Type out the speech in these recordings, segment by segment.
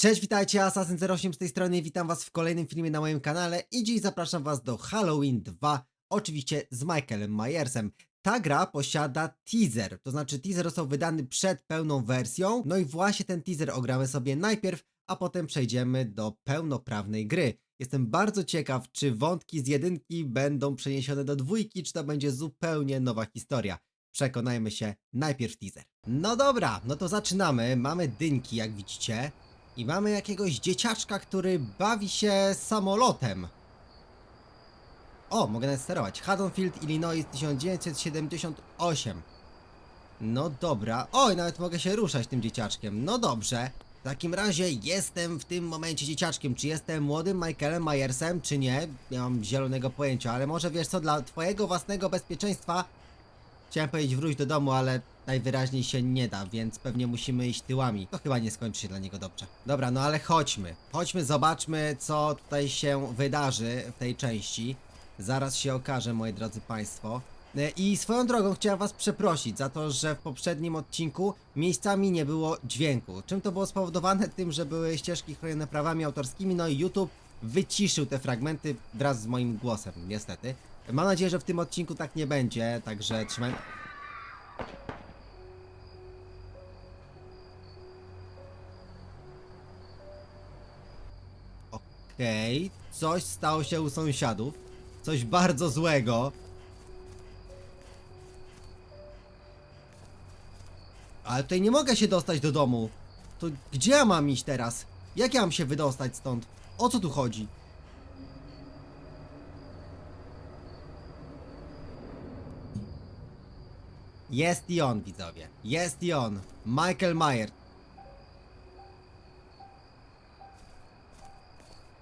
Cześć, witajcie, Assassin08 z tej strony, witam was w kolejnym filmie na moim kanale i dziś zapraszam was do Halloween 2, oczywiście z Michaelem Myersem. Ta gra posiada teaser, to znaczy teaser został wydany przed pełną wersją, no i właśnie ten teaser ogramy sobie najpierw, a potem przejdziemy do pełnoprawnej gry. Jestem bardzo ciekaw, czy wątki z jedynki będą przeniesione do dwójki, czy to będzie zupełnie nowa historia. Przekonajmy się, najpierw teaser. No dobra, no to zaczynamy. Mamy dynki, jak widzicie. I mamy jakiegoś dzieciaczka, który bawi się samolotem. O, mogę nawet sterować. Haddonfield, Illinois 1978. No dobra. Oj, nawet mogę się ruszać tym dzieciaczkiem. No dobrze. W takim razie jestem w tym momencie dzieciaczkiem. Czy jestem młodym Michaelem Myersem, czy nie? Nie mam zielonego pojęcia, ale może wiesz co, dla twojego własnego bezpieczeństwa Chciałem powiedzieć wróć do domu, ale najwyraźniej się nie da, więc pewnie musimy iść tyłami. To chyba nie skończy się dla niego dobrze. Dobra, no ale chodźmy. Chodźmy, zobaczmy, co tutaj się wydarzy w tej części. Zaraz się okaże, moi drodzy państwo. E, I swoją drogą chciałem was przeprosić za to, że w poprzednim odcinku miejscami nie było dźwięku. Czym to było spowodowane? Tym, że były ścieżki chronione prawami autorskimi, no i YouTube wyciszył te fragmenty wraz z moim głosem, niestety. Mam nadzieję, że w tym odcinku tak nie będzie, także trzymaj. Okej, coś stało się u sąsiadów. Coś bardzo złego. Ale tutaj nie mogę się dostać do domu. To gdzie ja mam iść teraz? Jak ja mam się wydostać stąd? O co tu chodzi? Jest i on, widzowie. Jest i on. Michael Myers.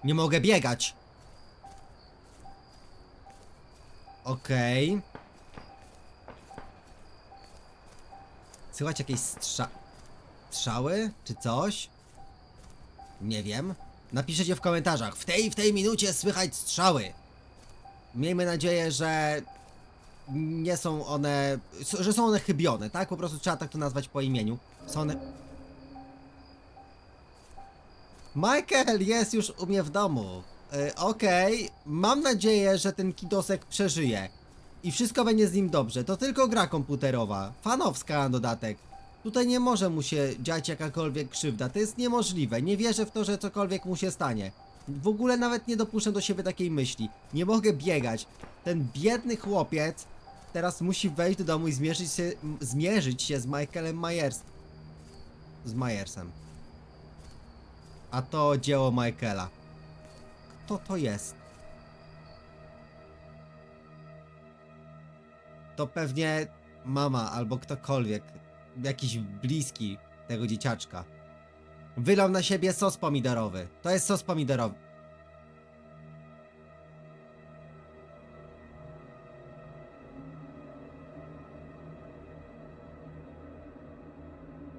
Nie mogę biegać. Okej. Słychać jakieś strza... strzały? Czy coś? Nie wiem. Napiszcie w komentarzach. W tej w tej minucie słychać strzały. Miejmy nadzieję, że nie są one, że są one chybione, tak? Po prostu trzeba tak to nazwać po imieniu. Są one... Michael jest już u mnie w domu. Yy, Okej, mam nadzieję, że ten kidosek przeżyje. I wszystko będzie z nim dobrze. To tylko gra komputerowa. Fanowska na dodatek. Tutaj nie może mu się dziać jakakolwiek krzywda. To jest niemożliwe. Nie wierzę w to, że cokolwiek mu się stanie. W ogóle nawet nie dopuszczę do siebie takiej myśli. Nie mogę biegać. Ten biedny chłopiec teraz musi wejść do domu i zmierzyć się, zmierzyć się z Michaelem Myers. Z Myersem. A to dzieło Michaela. Kto to jest? To pewnie mama albo ktokolwiek. Jakiś bliski tego dzieciaczka. Wylał na siebie sos pomidorowy. To jest sos pomidorowy.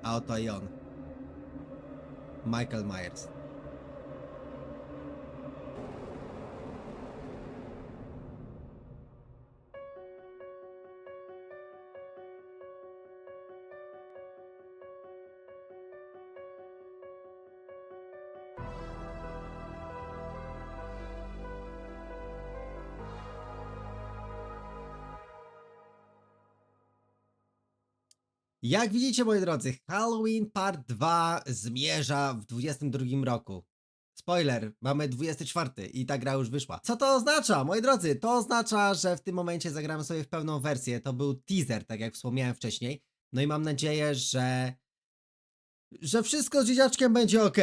A oto i on. Michael Myers. Jak widzicie, moi drodzy, Halloween Part 2 zmierza w 22 roku. Spoiler, mamy 24 i ta gra już wyszła. Co to oznacza, moi drodzy? To oznacza, że w tym momencie zagramy sobie w pełną wersję. To był teaser, tak jak wspomniałem wcześniej. No i mam nadzieję, że. że wszystko z dzieciaczkiem będzie ok.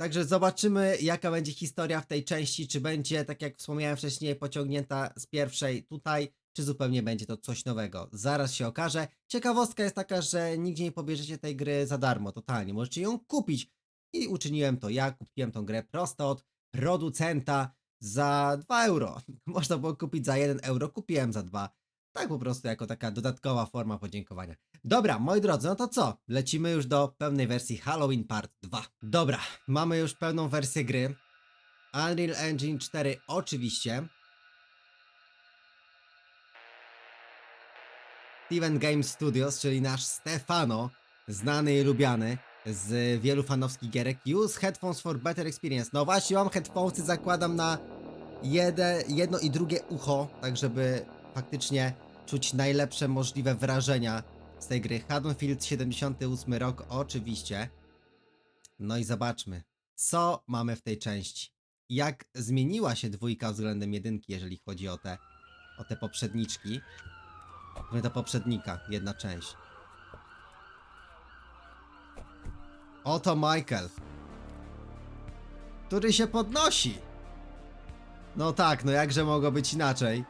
Także zobaczymy, jaka będzie historia w tej części. Czy będzie, tak jak wspomniałem wcześniej, pociągnięta z pierwszej tutaj, czy zupełnie będzie to coś nowego. Zaraz się okaże. Ciekawostka jest taka, że nigdzie nie pobierzecie tej gry za darmo, totalnie. Możecie ją kupić. I uczyniłem to ja, kupiłem tą grę prosto od producenta za 2 euro. Można było kupić za 1 euro, kupiłem za 2. Tak po prostu jako taka dodatkowa forma podziękowania. Dobra, moi drodzy, no to co? Lecimy już do pełnej wersji Halloween Part 2. Dobra, mamy już pełną wersję gry. Unreal Engine 4 oczywiście. Steven Game Studios, czyli nasz Stefano, znany i lubiany. z wielu fanowskich gierek. Use headphones for better experience. No właśnie, mam headphonesy, zakładam na jedno i drugie ucho, tak żeby faktycznie czuć najlepsze możliwe wrażenia z tej gry. Haddonfield 78 rok, oczywiście. No i zobaczmy, co mamy w tej części. Jak zmieniła się dwójka względem jedynki, jeżeli chodzi o te, o te poprzedniczki. Do poprzednika, jedna część. Oto Michael. Który się podnosi. No tak, no jakże mogło być inaczej.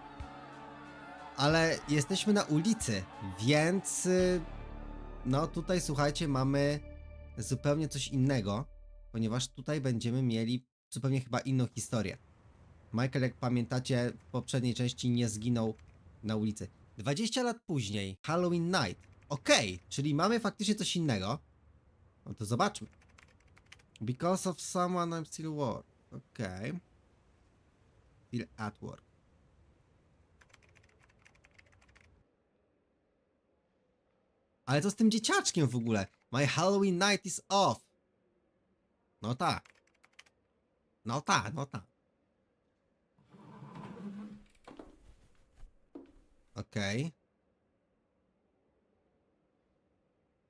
Ale jesteśmy na ulicy, więc. y, No tutaj słuchajcie, mamy zupełnie coś innego, ponieważ tutaj będziemy mieli zupełnie chyba inną historię. Michael, jak pamiętacie, w poprzedniej części nie zginął na ulicy. 20 lat później, Halloween Night. Okej, czyli mamy faktycznie coś innego. No to zobaczmy. Because of someone I'm still work. Okej. Still at work. Ale co z tym dzieciaczkiem w ogóle? My Halloween night is off. No tak. No tak, no tak. Okej.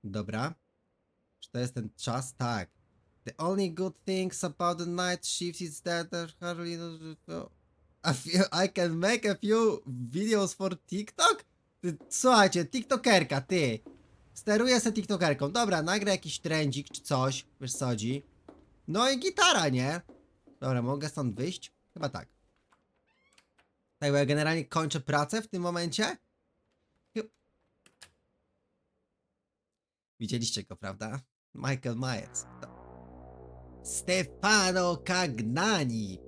Dobra. Czy to jest ten czas? Tak. The only good things about the night shifts is that there's hardly no- I can make a few videos for TikTok? Słuchajcie, TikTokerka, ty. Steruję se TikTokerką. Dobra, nagrę jakiś trendzik czy coś. Wiesz co chodzi? No i gitara, nie? Dobra, mogę stąd wyjść? Chyba tak. Tak, bo ja generalnie kończę pracę w tym momencie. Widzieliście go, prawda? Michael Myers. Stefano Cagnani.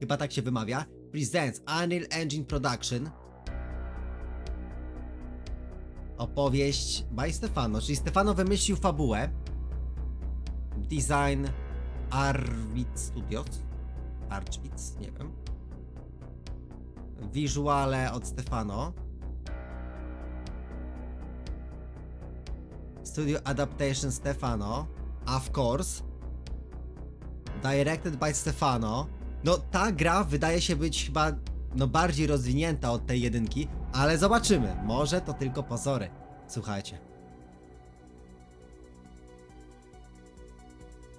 Chyba tak się wymawia. Presents Unreal Engine Production. Opowieść by Stefano, czyli Stefano wymyślił fabułę. Design Arwit Studios. Archwitz, nie wiem. Visuale od Stefano. Studio Adaptation Stefano. Of course. Directed by Stefano. No, ta gra wydaje się być chyba no bardziej rozwinięta od tej jedynki, ale zobaczymy. Może to tylko pozory. Słuchajcie.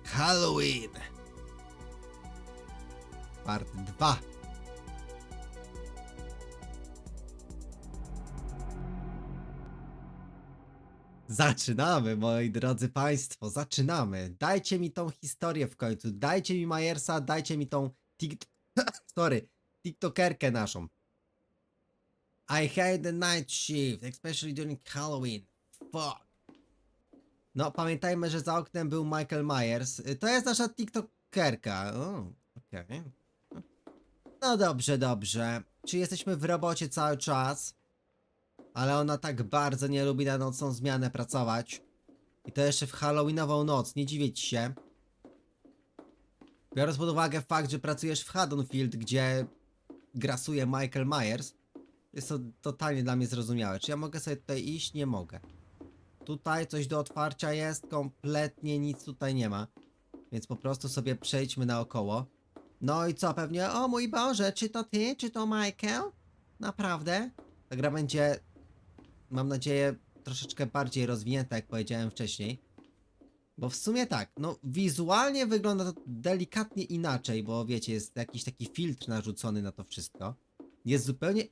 Halloween. Part 2. Zaczynamy, moi drodzy państwo, zaczynamy. Dajcie mi tą historię w końcu. Dajcie mi Majersa, dajcie mi tą tik... Sorry, tiktokerkę naszą. I hate the night shift, especially during Halloween. Fuck. No, pamiętajmy, że za oknem był Michael Myers. Y, To jest nasza tiktokerka. O, okej. No dobrze, dobrze. Czy jesteśmy w robocie cały czas? Ale ona tak bardzo nie lubi na nocną zmianę pracować. I to jeszcze w Halloweenową noc, nie dziwię ci się. Biorąc pod uwagę fakt, że pracujesz w Haddonfield, gdzie grasuje Michael Myers, jest to totalnie dla mnie zrozumiałe. Czy ja mogę sobie tutaj iść? Nie mogę. Tutaj coś do otwarcia jest, kompletnie nic tutaj nie ma. Więc po prostu sobie przejdźmy naokoło. No i co, pewnie, o mój Boże, czy to ty, czy to Michael? Naprawdę? Ta gra będzie, mam nadzieję, troszeczkę bardziej rozwinięta, jak powiedziałem wcześniej. Bo w sumie tak, no wizualnie wygląda to delikatnie inaczej, bo wiecie, jest jakiś taki filtr narzucony na to wszystko. Jest zupełnie...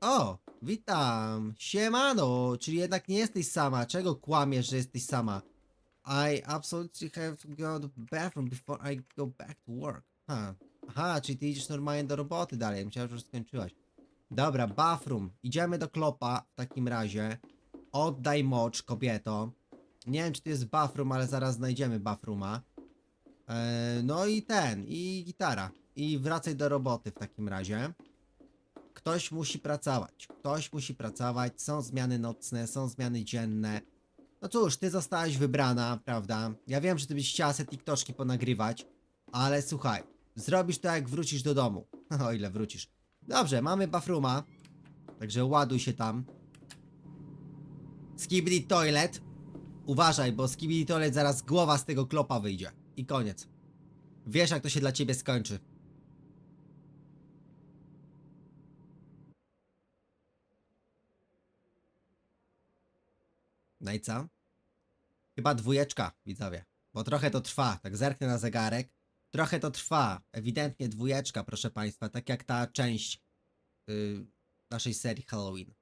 O, witam, siemano, czyli jednak nie jesteś sama, czego kłamiesz, że jesteś sama? I absolutely have to go to bathroom before I go back to work. Ha. Aha, czyli ty idziesz normalnie do roboty dalej, myślałem, że już skończyłaś. Dobra, bathroom, idziemy do klopa w takim razie. Oddaj mocz, kobieto. Nie wiem, czy to jest bathroom, ale zaraz znajdziemy bathrooma. Eee, no i ten, i gitara. I wracaj do roboty w takim razie. Ktoś musi pracować. Ktoś musi pracować. Są zmiany nocne, są zmiany dzienne. No cóż, ty zostałaś wybrana, prawda? Ja wiem, że ty byś chciała se TikToczki ponagrywać, ale słuchaj, zrobisz to jak wrócisz do domu. O ile wrócisz. Dobrze, mamy bathrooma. Także ładuj się tam. Skibidi toilet. uważaj, bo z Kibili Toilet zaraz głowa z tego klopa wyjdzie. I koniec. Wiesz, jak to się dla ciebie skończy. No i co? Chyba dwójeczka, widzowie. Bo trochę to trwa, tak zerknę na zegarek. Trochę to trwa. Ewidentnie dwójeczka, proszę państwa, tak jak ta część yy, naszej serii Halloween.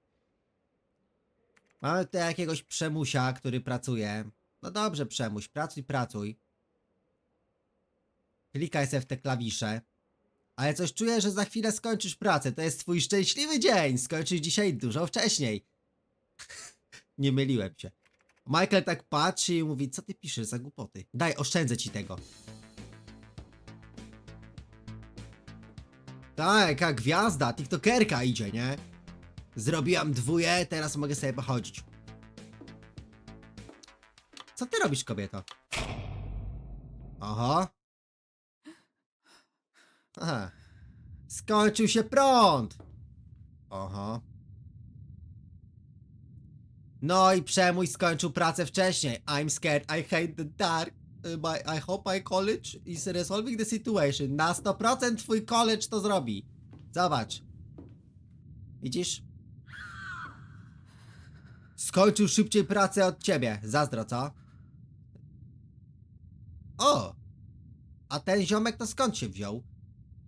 Mamy tutaj jakiegoś przemusia, który pracuje. No dobrze, przemuś, pracuj, pracuj. Klikaj sobie w te klawisze. Ale coś czuję, że za chwilę skończysz pracę. To jest twój szczęśliwy dzień. Skończysz dzisiaj dużo wcześniej. Nie myliłem się. Michael tak patrzy i mówi, co ty piszesz za głupoty? Daj, oszczędzę ci tego. Tak, jaka gwiazda, tiktokerka idzie, nie? Zrobiłam dwóje, teraz mogę sobie pochodzić. Co ty robisz, kobieto? Oho. Aha. Skończył się prąd! Oho. No i Przemój skończył pracę wcześniej. I'm scared, I hate the dark. Uh, but I hope my college is resolving the situation. Na 100% twój college to zrobi. Zobacz. Widzisz? Skończył szybciej pracę od ciebie. Zazdro, co? O! A ten ziomek to skąd się wziął?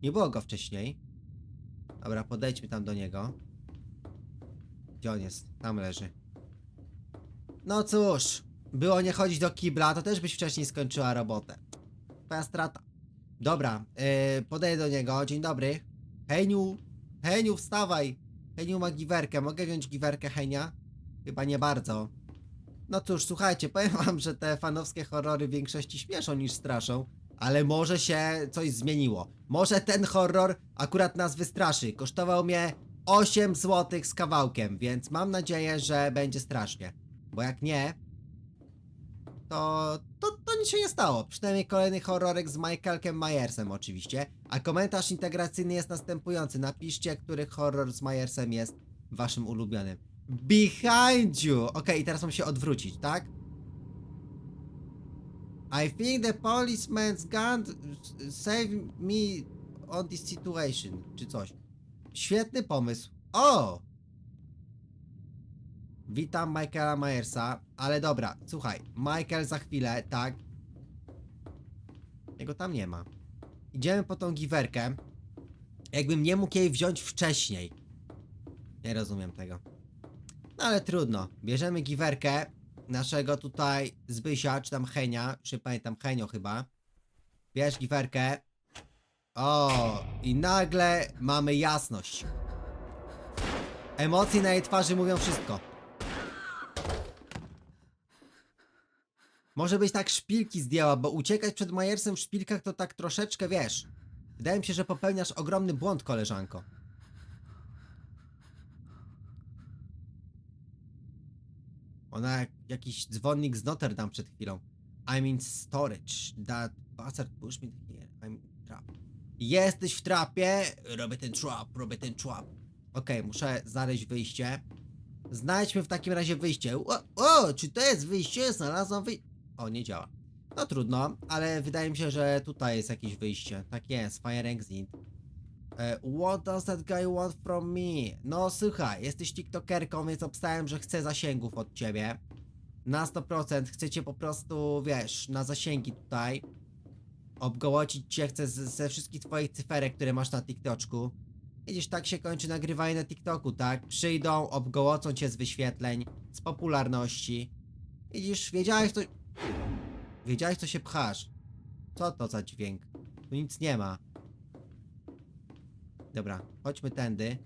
Nie było go wcześniej. Dobra, podejdźmy tam do niego. Gdzie on jest? Tam leży. No cóż, było nie chodzić do kibla, to też byś wcześniej skończyła robotę. Twoja strata. Dobra, yy, do niego. Dzień dobry. Heniu, Heniu, wstawaj. Heniu ma giwerkę. Mogę wziąć giwerkę Henia? Chyba nie bardzo. No cóż, słuchajcie, powiem wam, że te fanowskie horrory w większości śmieszą niż straszą, ale może się coś zmieniło. Może ten horror akurat nas wystraszy. Kosztował mnie 8 zł z kawałkiem, więc mam nadzieję, że będzie strasznie. Bo jak nie, to, to, to nic się nie stało. Przynajmniej kolejny horrorek z Michaelkiem Myersem oczywiście. A komentarz integracyjny jest następujący. Napiszcie, który horror z Myersem jest waszym ulubionym. Behind you! Okej, i teraz mam się odwrócić, tak? I think the policeman's gun save me on this situation, czy coś. Świetny pomysł. O! Witam Michaela Myersa, ale dobra, słuchaj, Michael za chwilę, tak? Jego tam nie ma. Idziemy po tą giwerkę. Jakbym nie mógł jej wziąć wcześniej. Nie rozumiem tego. No ale trudno. Bierzemy giwerkę naszego tutaj Zbysia, czy tam Henia, nie pamiętam, Henio chyba. Bierz giwerkę. O, i nagle mamy jasność. Emocje na jej twarzy mówią wszystko. Może być tak szpilki zdjęła, bo uciekać przed Majersem w szpilkach to tak troszeczkę wiesz. Wydaje mi się, że popełniasz ogromny błąd, koleżanko. Ona jak jakiś dzwonnik z Notre Dame przed chwilą. I'm in storage. That bastard pushed me here. I'm in trap. Jesteś w trapie? Robię ten trap, robię ten trap. Okej, muszę znaleźć wyjście. Znajdźmy w takim razie wyjście. O, o, czy to jest wyjście? Znalazłam wyjście. O, nie działa. No trudno, ale wydaje mi się, że tutaj jest jakieś wyjście. Tak jest, Fire Exit. E, What does that guy want from me? No słuchaj, jesteś tiktokerką, więc obstałem, że chcę zasięgów od ciebie. Na 100% chcecie po prostu, wiesz, na zasięgi tutaj. Obgołocić cię chcę ze wszystkich twoich cyferek, które masz na TikToczku. Widzisz, tak się kończy nagrywanie na TikToku, tak? Przyjdą, obgołocą cię z wyświetleń, z popularności. Widzisz, wiedziałeś co... Wiedziałeś co się pchasz. Co to za dźwięk? Tu nic nie ma. Dobra, chodźmy tędy.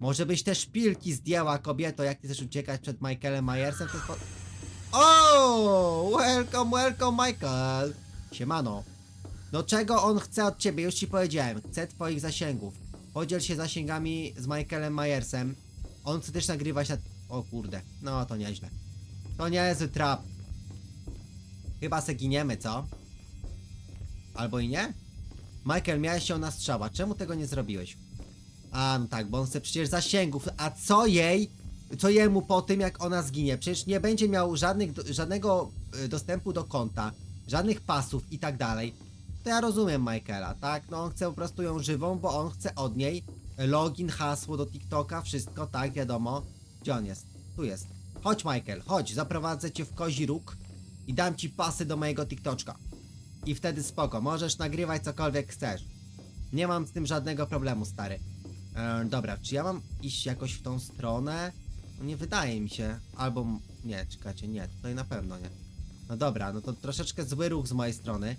Może byś te szpilki zdjęła, kobieto, jak ty chcesz uciekać przed Michaelem Myersem? To. O, welcome, welcome, Michael. Siemano. No czego on chce od ciebie? Już ci powiedziałem. Chce twoich zasięgów. Podziel się zasięgami z Michaelem Myersem. On chce też nagrywać na... O kurde. No to nieźle. To niezły trap. Chyba se giniemy, co? Albo i nie? Michael, miałeś się na strzała. Czemu tego nie zrobiłeś? A, no tak, bo on chce przecież zasięgów. A co jej co jemu po tym, jak ona zginie. Przecież nie będzie miał żadnych, żadnego y, dostępu do konta, żadnych pasów i tak dalej. To ja rozumiem Michaela, tak? No on chce po prostu ją żywą, bo on chce od niej login, hasło do TikToka, wszystko, tak, wiadomo. Gdzie on jest? Tu jest. Chodź Michael, chodź, zaprowadzę cię w kozi róg i dam ci pasy do mojego TikToczka. I wtedy spoko, możesz nagrywać cokolwiek chcesz. Nie mam z tym żadnego problemu, stary. E, dobra, czy ja mam iść jakoś w tą stronę? No nie wydaje mi się. Albo. Nie, czekajcie, nie, tutaj na pewno nie. No dobra, no to troszeczkę zły ruch z mojej strony.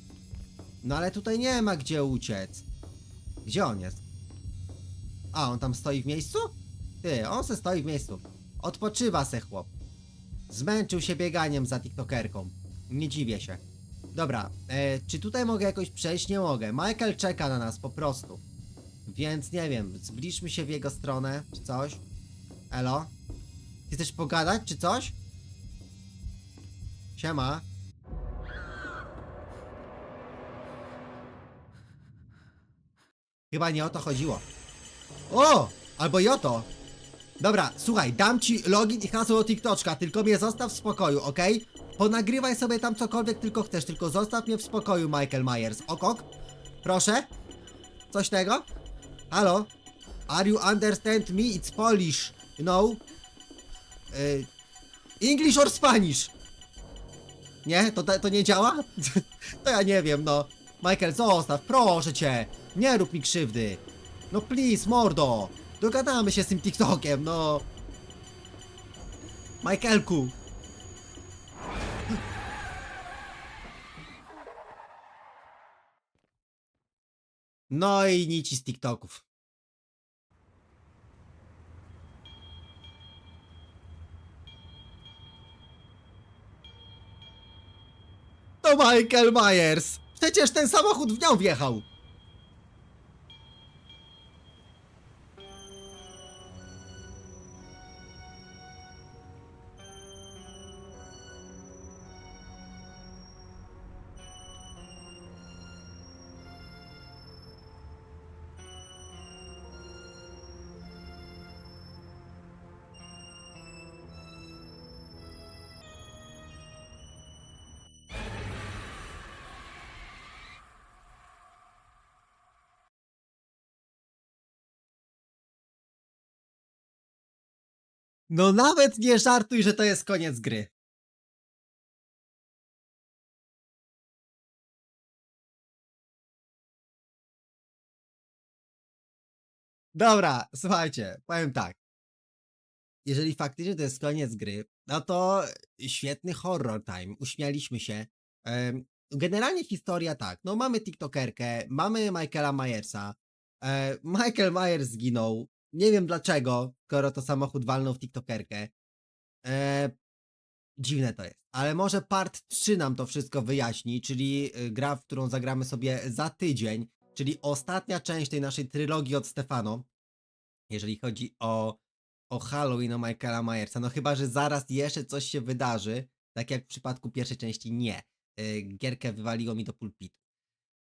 No ale tutaj nie ma gdzie uciec. Gdzie on jest? A, on tam stoi w miejscu? Ty, on se stoi w miejscu. Odpoczywa se chłop. Zmęczył się bieganiem za TikTokerką. Nie dziwię się. Dobra, e, czy tutaj mogę jakoś przejść? Nie mogę. Michael czeka na nas po prostu. Więc nie wiem, zbliżmy się w jego stronę, czy coś. Elo? Chcesz pogadać, czy coś? Siema. Chyba nie o to chodziło. O! Albo i o to. Dobra, słuchaj, dam ci login i hasło do tylko mnie zostaw w spokoju, okej? Ponagrywaj sobie tam cokolwiek tylko chcesz, tylko zostaw mnie w spokoju, Michael Myers. Okok? Proszę? Coś tego? Halo? Are you understand me? It's Polish, know? Y, English or Spanish? Nie? To, to nie działa? to ja nie wiem, no. Michael, zostaw, proszę cię. Nie rób mi krzywdy. No please, mordo. Dogadamy się z tym TikTokiem, no. Michaelku. No i nici z TikToków. To Michael Myers! Przecież ten samochód w nią wjechał! No nawet nie żartuj, że to jest koniec gry. Dobra, słuchajcie, powiem tak. Jeżeli faktycznie to jest koniec gry, no to świetny horror time, uśmialiśmy się. Generalnie historia tak, no mamy TikTokerkę, mamy Michaela Myersa. E, Michael Myers zginął, nie wiem dlaczego, skoro to samochód walnął w TikTokerkę. E, dziwne to jest, ale może part 3 nam to wszystko wyjaśni, czyli y, gra, w którą zagramy sobie za tydzień, czyli ostatnia część tej naszej trylogii od Stefano, jeżeli chodzi o, o Halloween, o Michaela Myersa. No chyba, że zaraz jeszcze coś się wydarzy, tak jak w przypadku pierwszej części nie. Y, Gierkę wywaliło mi do pulpitu.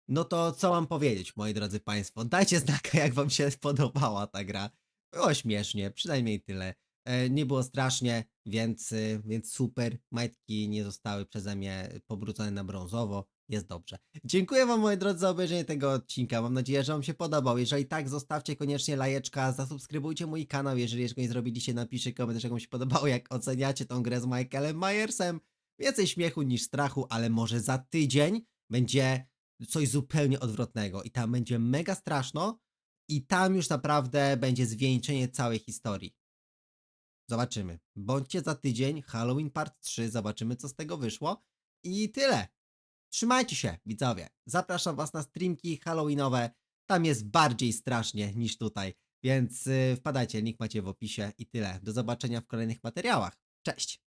No to co mam powiedzieć, moi drodzy Państwo? Dajcie znaka, jak Wam się podobała ta gra. Było śmiesznie, przynajmniej tyle. E, nie było strasznie, więc, y, więc super. Majtki nie zostały przeze mnie pobrudzone na brązowo. Jest dobrze. Dziękuję Wam, moi drodzy, za obejrzenie tego odcinka. Mam nadzieję, że Wam się podobał. Jeżeli tak, zostawcie koniecznie lajeczka, zasubskrybujcie mój kanał. Jeżeli jeszcze go nie zrobiliście, napiszcie komentarz, jak Wam się podobało, jak oceniacie tą grę z Michaelem Myersem. Więcej śmiechu niż strachu, ale może za tydzień będzie coś zupełnie odwrotnego i tam będzie mega straszno i tam już naprawdę będzie zwieńczenie całej historii. Zobaczymy. Bądźcie za tydzień, Halloween Part 3, zobaczymy co z tego wyszło i tyle. Trzymajcie się, widzowie. Zapraszam was na streamki halloweenowe. Tam jest bardziej strasznie niż tutaj, więc yy, wpadajcie, link macie w opisie i tyle. Do zobaczenia w kolejnych materiałach. Cześć!